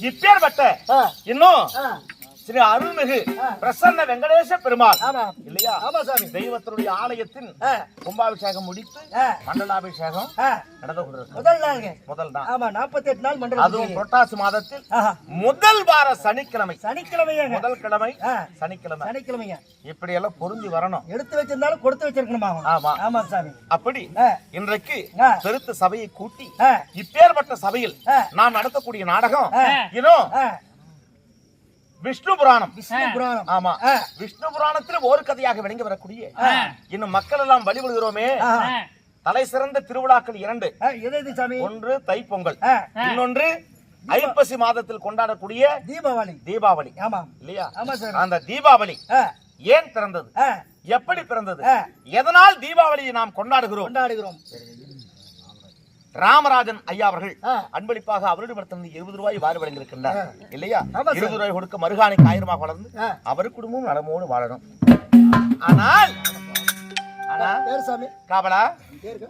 இப்பேற்பட்ட இன்னும் ஸ்ரீ அருள்மிகு. பிரசன்ன வெங்கடேச பெருமாள். இல்லையா? ஆமா சாமி. தெய்வத்தினுடைய ஆலயத்தின் கும்பாபிஷேகம் முடித்து மண்டலாபிஷேகம் நடந்து முதல் நாளுங்க. முதல் தான் ஆமா நாற்பத்தெட்டு நாள் மண்டலம் அதுவும் புரட்டாசி மாதத்தில் முதல் வார சனிக்கிழமை. சனிக்கிழமையாங்க. முதல் கிழமை சனிக்கிழமை. சனிக்கிழமைங்க இப்படி எல்லாம் பொருந்தி வரணும். எடுத்து வச்சிருந்தாலும் கொடுத்து வச்சிருக்கணுமா ஆமா. ஆமா சாமி. அப்படி இன்றைக்கு. பெருத்த சபையை கூட்டி இப்பேற்பட்ட சபையில். நாம் நடத்தக்கூடிய நாடகம். இன்னும் விஷ்ணு புராணம். விஷ்ணு புராணம். ஆமா. விஷ்ணு புராணத்தில் ஒரு கதையாக விளங்கி வரக்கூடிய இன்னும் மக்கள் எல்லாம் வழிபடுகிறோமே. தலை சிறந்த திருவிழாக்கள் இரண்டு. ஆ, எது எது சாமி? ஒன்று தைப்பொங்கல். இன்னொன்று ஐப்பசி மாதத்தில் கொண்டாடக்கூடிய தீபாவளி. தீபாவளி. ஆமா. இல்லையா? ஆமா சார். அந்த தீபாவளி ஏன் பிறந்தது? எப்படி பிறந்தது. எதனால் தீபாவளியை நாம் கொண்டாடுகிறோம்? கொண்டாடுகிறோம். ராமராஜன் ஐயா அவர்கள். அன்பளிப்பாக அவரிடமிருந்து இருபது ரூபாய் வாரி வழங்கியிருக்கின்றார். இல்லையா. இருபது ரூபாய் கொடுக்க மருகாணிக்கு ஆயிரமாக வளர்ந்து. அவர் குடும்பம் நலமோடு வாழணும். ஆனால் ஆனா பேர் சாமி. காவலா? பேர்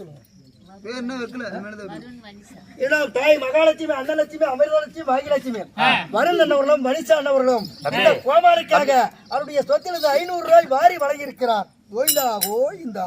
சொல்லுங்க. தாய் மகாலட்சுமி அன்னலட்சுமி அமிர்தலட்சுமி பாகியலட்சுமி வருண் அண்ணவர்களும் அண்ணவர்களும். இந்த கோமாளிக்காக அவருடைய சொத்திலிருந்து ஐநூறு ரூபாய் வாரி வழங்கியிருக்கிறார். கோயிந்தா கோயிந்தா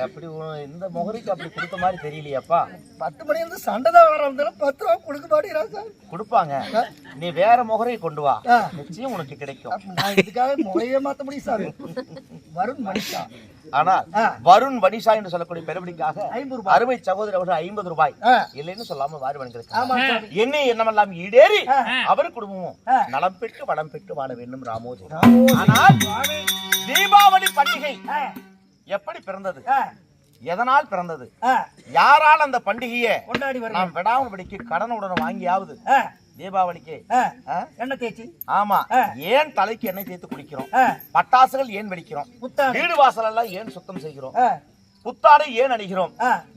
அப்படி இந்த முகரிக்கு அப்படி கொடுத்த மாதிரி தெரியலையாப்பா. பத்து மணி இருந்து சண்டை தான் வர பத்து ரூபா கொடுக்க மாட்டேங்கிறான் சார். கொடுப்பாங்க. நீ வேற முகரை கொண்டு வா. நிச்சயம் உனக்கு கிடைக்கும். நான் இதுக்காக முறையே மாத்த முடியும் சார். வருண் மணிஷா. ஆனால். வருண் வனிஷா என்று சொல்லக்கூடிய பெருமடிக்காக ஐம்பது ரூபாய். அருமை சகோதரி அவர்கள் ஐம்பது ரூபாய். இல்லைன்னு சொல்லாம வாரி சாமி என்ன எண்ணமெல்லாம் ஈடேறி ஆ. அவர் குடும்பமும். நலம் பெற்று வளம் பெற்று வாழ வேண்டும் ராமோஜி. ராமோ. ஆனால் தீபாவளி பண்டிகை எப்படி பிறந்தது? எதனால் பிறந்தது? யாரால் அந்த பண்டிகையை நாம் விடாமபடிக்கு கடனுடன் வாங்கியாவது? ஆ, தீபாவளிக்கு? எண்ணெய் தேய்ச்சி. ஆமா. ஏன் தலைக்கு எண்ணெய் தேய்த்து குளிக்கிறோம் ஆ, பட்டாசுகள் ஏன் வெடிக்கிறோம்? புத்தாடை. வீடு வாசல் எல்லாம் ஏன் சுத்தம் செய்கிறோம்? புத்தாடை ஏன் அணிகிறோம்?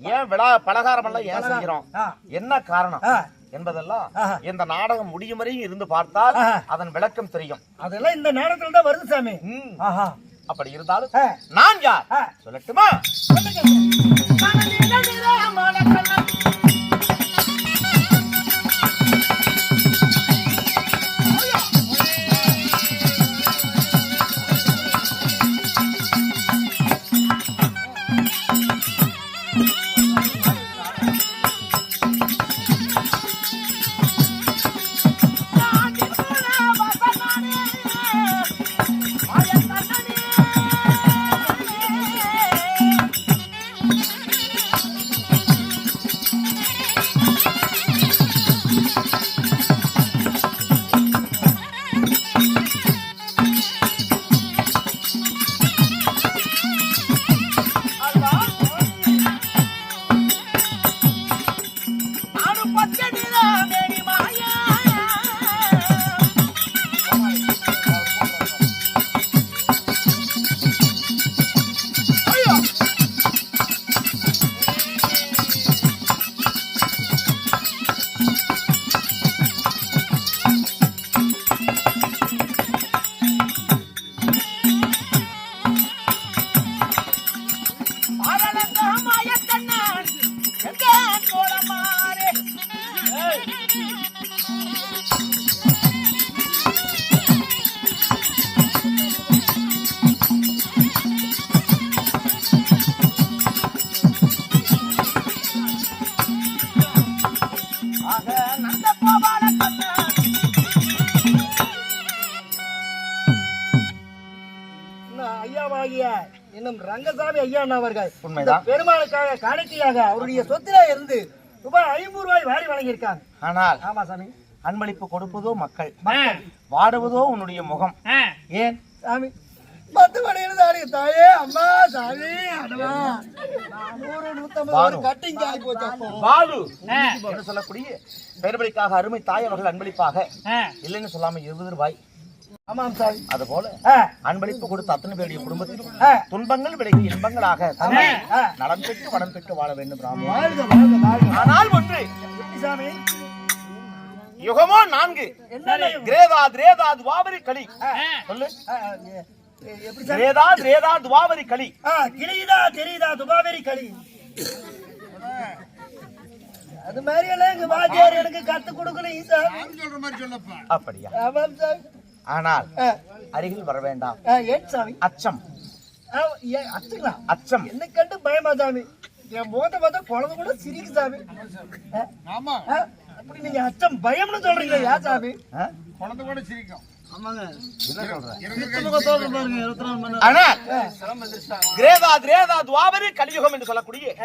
ஏன் விழா பலகாரம் எல்லாம் ஏன் செய்கிறோம்? என்ன காரணம்? என்பதெல்லாம். இந்த நாடகம் முடியும் வரையும் இருந்து பார்த்தால். அதன் விளக்கம் தெரியும். அதெல்லாம் இந்த நேரத்துல தான் வருது சாமி. அப்படி இருந்தாலும் நான் யார். சொல்லட்டுமா? இன்னும் ரங்கசாமி ஐயா அவர்கள் உண்மைதான். பெருமாளுக்காக காணிக்கையாக அவருடைய சொத்தில இருந்து ரூபாய் ஐநூறு ரூபாய் வாரி வழங்கியிருக்காங்க. ஆனால் ஆமா சாமி. அன்பளிப்பு கொடுப்பதோ மக்கள். வாடுவதோ உன்னுடைய முகம். ஏன்? சாமி. பத்து மணியில தாடி தாயே அம்மா சாமி அடவா. நூறு நூத்தம்பது ஒரு கட்டிங் ஆகி போச்சு அப்போ. பாலு என்று சொல்லக்கூடிய பெருமடிக்காக அருமை தாய் அவர்கள் அன்பளிப்பாக. இல்லைன்னு சொல்லாம இருபது ரூபாய். ஆமாம் சாமி அது போல ஆ, அன்பளிப்பு கொடுத்த அத்தனை பேருடைய குடும்பத்திலும் துன்பங்கள் விலகி இன்பங்களாக. நலம் பெற்று வளம் பெற்று வாழ வேண்டும் ஆனால் ஒன்று. சாமி? யுகமோ நான்கு. கிரேதா திரேதா துவாபரி களி. சொல்லு. கிரேதா திரேதா துவாபரி களி. ஆ, கிளியுதா தெரியுதா துபாவேரி களி. அது மாதிரி எல்லாம் எங்க வாத்தியார் எனக்கு கத்து சொல்லப்பா. அப்படியா? ஆமாம் சாமி. ஆனால் அருகில் வர வேண்டாம். ஏன் சாமி? அச்சம். அச்சுக்கலாம் அச்சம். என்ன கண்டு பயமா சாமி? என் முகத்தை பார்த்தா குழந்தை கூட சிரிக்கு சாமி. ஆமா. அப்படி நீங்க அச்சம் பயம்னு சொல்றீங்க ஏன் சாமி? குழந்தை கூட சிரிக்கும். கலியுகம் என்று சொல்லக்கூடிய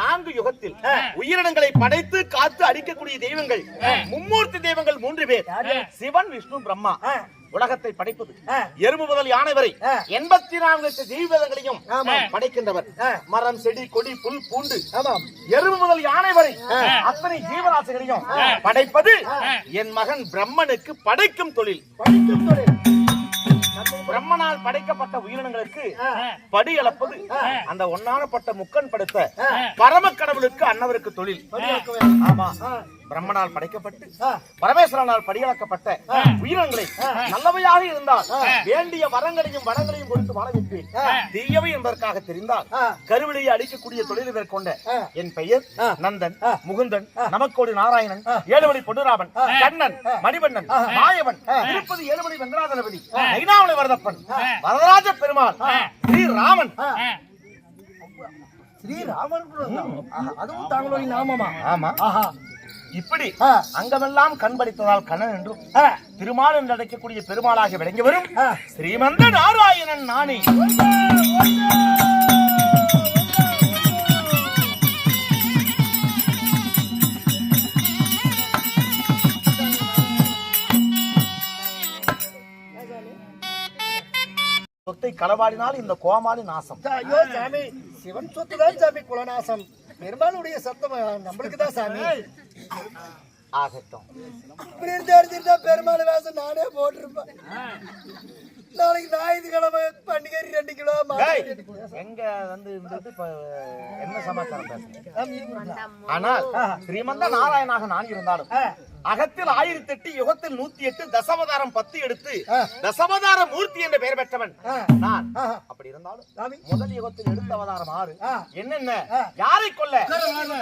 நான்கு யுகத்தில் உயிரினங்களை படைத்து காத்து அழிக்கக்கூடிய தெய்வங்கள் மும்மூர்த்தி தெய்வங்கள் மூன்று பேர். சிவன் விஷ்ணு பிரம்மா. உலகத்தை படைப்பது. எறும்பு முதல் யானை வரை எண்பத்தி நான்கு ஜீவிதங்களையும் படைக்கின்றவர். மரம் செடி கொடி புல் பூண்டு. எறும்பு முதல் யானை வரை அத்தனை ஜீவராசிகளையும் படைப்பது என் மகன் பிரம்மனுக்கு படைக்கும் தொழில். படிக்கும் தொழில். பிரம்மனால் படைக்கப்பட்ட உயிரினங்களுக்கு படி அளப்பது. அந்த ஒன்னானப்பட்ட முக்கன் படுத்த பரம கடவுளுக்கு அன்னவருக்கு தொழில். ஆமா. பிரம்மனால் படைக்கப்பட்டு பரமேஸ்வரனால் படியளக்கப்பட்ட உயிரினங்களை நல்லவையாக இருந்தால் வேண்டிய வரங்களையும் வளங்களையும் கொடுத்து வாழ வைப்பேன். தீயவை என்பதற்காக தெரிந்தால் கருவிலையை அடிக்கக்கூடிய தொழிலை மேற்கொண்ட என் பெயர் நந்தன் முகுந்தன் நமக்கோடி நாராயணன் ஏழுமணி பொன்னுராமன் கண்ணன் மணிவண்ணன் மாயவன் திருப்பதி ஏழுமணி வெங்கடாதளபதி ஐநாவளி வரதப்பன் வரதராஜ பெருமாள் ஸ்ரீராமன். கூட தான். ஆஹா, அதுவும் தாங்களுடைய நாமமா? ஆமா. ஆஹா. இப்படி ஆ. அங்கமெல்லாம் கண் படித்ததால் கண்ணன் என்றும் திருமால் என்று அழைக்கக்கூடிய பெருமாளாக விளங்கி வரும். ஸ்ரீமந்த நாராயணன் நானே. சொத்தை களவாடினால் இந்த கோமாளி நாசம். சிவன் சொத்து தான் சாமி குலநாசம். பெருமாளுடைய சத்தம் நம்மளுக்கு தான் சாமி. ஆகட்டும். இப்படி தெரிஞ்சிருந்தா பெருமாள் வேஷம் நானே போட்டிருப்பேன். நாளைக்கு ஞாயிற்றுக்கிழமை பண்டிகை ரெண்டு கிலோ. எங்க வந்து இருந்தது என்ன சமாச்சாரம்? ஆனால் ஸ்ரீமந்த நாராயணாக நான் இருந்தாலும் அகத்தில் ஆயிரத்தி எட்டு யுகத்தில் நூத்தி எட்டு தசவதாரம் பத்து எடுத்து. தசவதார மூர்த்தி என்ற பெயர் பெற்றவன். நான். அப்படி இருந்தாலும் முதல் யுகத்தில் எடுத்த அவதாரம் ஆறு. என்னென்ன. யாரை கொல்ல